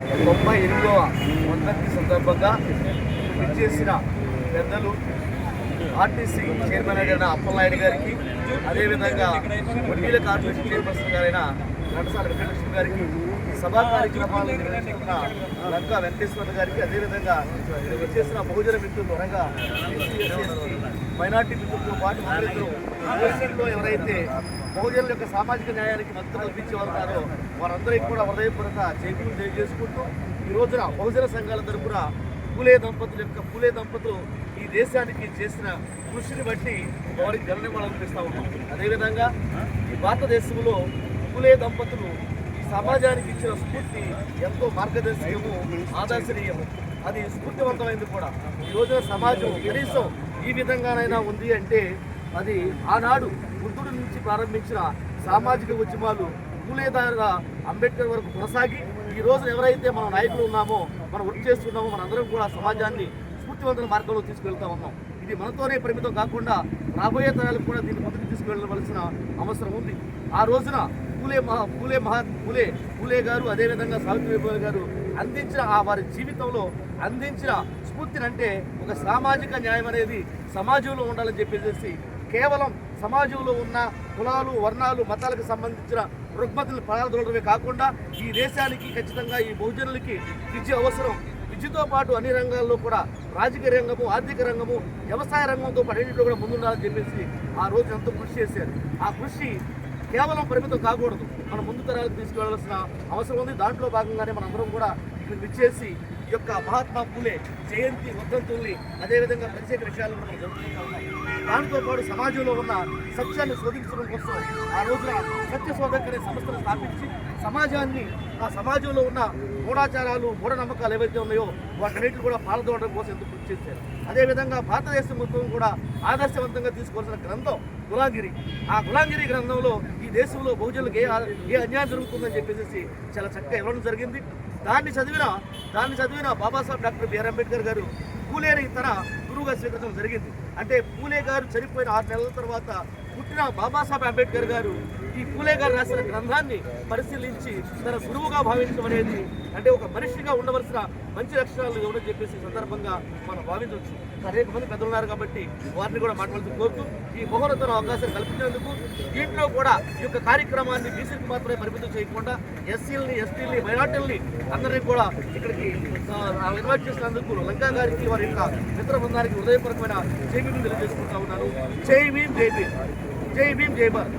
తొంభై ఎనిమిదవ వందకి సందర్భంగా ఇచ్చేసిన పెద్దలు ఆర్టీసీ చైర్మన్ అయిన అప్పలనాయుడు గారికి అదేవిధంగా వడ్డీల కార్పొరేషన్ చైర్పర్సన్ గారైన ఘంటసాల వెంకటలక్ష్మి గారికి సభా కార్యక్రమాలు నిర్వహించుకున్న లంకా వెంకటేశ్వర గారికి అదేవిధంగా వచ్చేసిన చేసిన బహుజన మిత్రులు అనగా మైనార్టీ మిత్రులతో పాటు మరిద్దరు దేశంలో ఎవరైతే బహుజనుల యొక్క సామాజిక న్యాయానికి మద్దతు కల్పించే వారు ఉన్నారో వారందరికీ కూడా హృదయపూర్వక చేతులు తెలియజేసుకుంటూ ఈ రోజున బహుజన సంఘాల తరపున పూలే దంపతుల యొక్క పూలే దంపతులు ఈ దేశానికి చేసిన కృషిని బట్టి వారికి ఘననివాళులు అనిపిస్తూ ఉన్నాం. అదేవిధంగా ఈ భారతదేశంలో పూలే దంపతులు ఈ సమాజానికి ఇచ్చిన స్ఫూర్తి ఎంతో మార్గదర్శకము ఆదర్శనీయము. అది స్ఫూర్తివంతమైంది కూడా. ఈ రోజున సమాజం కనీసం ఈ విధంగానైనా ఉంది అంటే అది ఆనాడు బుద్ధుడి నుంచి ప్రారంభించిన సామాజిక ఉద్యమాలు పూలేదార అంబేద్కర్ వరకు కొనసాగి ఈ రోజు ఎవరైతే మన నాయకులు ఉన్నామో మనం వర్క్ చేస్తున్నామో మనందరం కూడా సమాజాన్ని స్ఫూర్తివంతమైన మార్గంలో తీసుకెళ్తా ఉన్నాం. ఇది మనతోనే పరిమితం కాకుండా రాబోయే తరాలకు కూడా దీన్ని ముందుకు తీసుకెళ్ళవలసిన అవసరం ఉంది. ఆ రోజున పూలే మహా పూలే మహా పూలే పూలే గారు అదేవిధంగా సావిత్రిబాయి గారు అందించిన ఆ వారి జీవితంలో అందించిన స్ఫూర్తిని అంటే ఒక సామాజిక న్యాయం అనేది సమాజంలో ఉండాలని చెప్పేసి కేవలం సమాజంలో ఉన్న కులాలు వర్ణాలు మతాలకు సంబంధించిన రుగ్మతులు పాల్గొనడమే కాకుండా ఈ దేశానికి ఖచ్చితంగా ఈ బహుజనులకి విద్య అవసరం. విద్యతో పాటు అన్ని రంగాల్లో కూడా రాజకీయ రంగము ఆర్థిక రంగము వ్యవసాయ రంగంతో పాటు కూడా ముందుండాలని చెప్పేసి ఆ రోజు ఎంతో కృషి చేశారు. ఆ కృషి కేవలం పరిమితం కాకూడదు. మనం ముందు తరాలకు తీసుకెళ్ళాల్సిన అవసరం ఉంది. దాంట్లో భాగంగానే మనందరం కూడా విచ్చేసి ఈ యొక్క మహాత్మా పూలే జయంతి వర్ధంతుల్ని అదేవిధంగా ప్రత్యేక విషయాలు మనం జరుగుతూ ఉన్నాం. దానితో పాటు సమాజంలో ఉన్న సత్యాన్ని శోధించడం కోసం ఆ రోజున సత్య శోధక అనే సంస్థను స్థాపించి సమాజాన్ని ఆ సమాజంలో ఉన్న మూఢాచారాలు మూఢనమ్మకాలు ఏవైతే ఉన్నాయో వాటన్నిటిని కూడా పాల్గొనడం కోసం ఎందుకు కృషి చేశారు? అదేవిధంగా భారతదేశం మొత్తం కూడా ఆదర్శవంతంగా తీసుకోవాల్సిన గ్రంథం గులాంగిరి. ఆ గులాంగిరి గ్రంథంలో దేశంలో బహుజనులకు ఏ ఏ అన్యాయం జరుగుతుందని చెప్పేసి చాలా చక్కగా ఇవ్వడం జరిగింది. దాన్ని చదివిన దాన్ని చదివిన బాబాసాహెబ్ డాక్టర్ బిఆర్ అంబేద్కర్ గారు కూలేని తన గురువుగా స్వీకరించడం జరిగింది. అంటే పూలే గారు చనిపోయిన ఆరు నెలల తర్వాత పుట్టిన బాబాసాహెబ్ అంబేద్కర్ గారు ఈ పూలే గారు రాసిన గ్రంథాన్ని పరిశీలించి తన గురువుగా భావించడం అనేది అంటే ఒక మనిషిగా ఉండవలసిన మంచి లక్షణాలు ఇవ్వడం చెప్పేసి సందర్భంగా మనం భావించవచ్చు. అనేక మంది పెద్దలు ఉన్నారు కాబట్టి వారిని కూడా మాట్లాడుతూ కోరుతూ ఈ మహోన్నతన అవకాశం కల్పించినందుకు దీంట్లో కూడా ఈ యొక్క కార్యక్రమాన్ని బీసీకి మాత్రమే పరిమితం చేయకుండా ఎస్సీలని ఎస్టీలని మైనార్టీలని అందరినీ కూడా ఇక్కడికి ఇన్వైట్ చేసినందుకు లంకా గారికి వారి యొక్క మిత్ర బృందానికి హృదయపూర్వకమైన జై భీమ్ తెలియజేసుకుంటా ఉన్నాను. జై భీమ్ జై భీమ్. జై భీమ్ జై భారత్.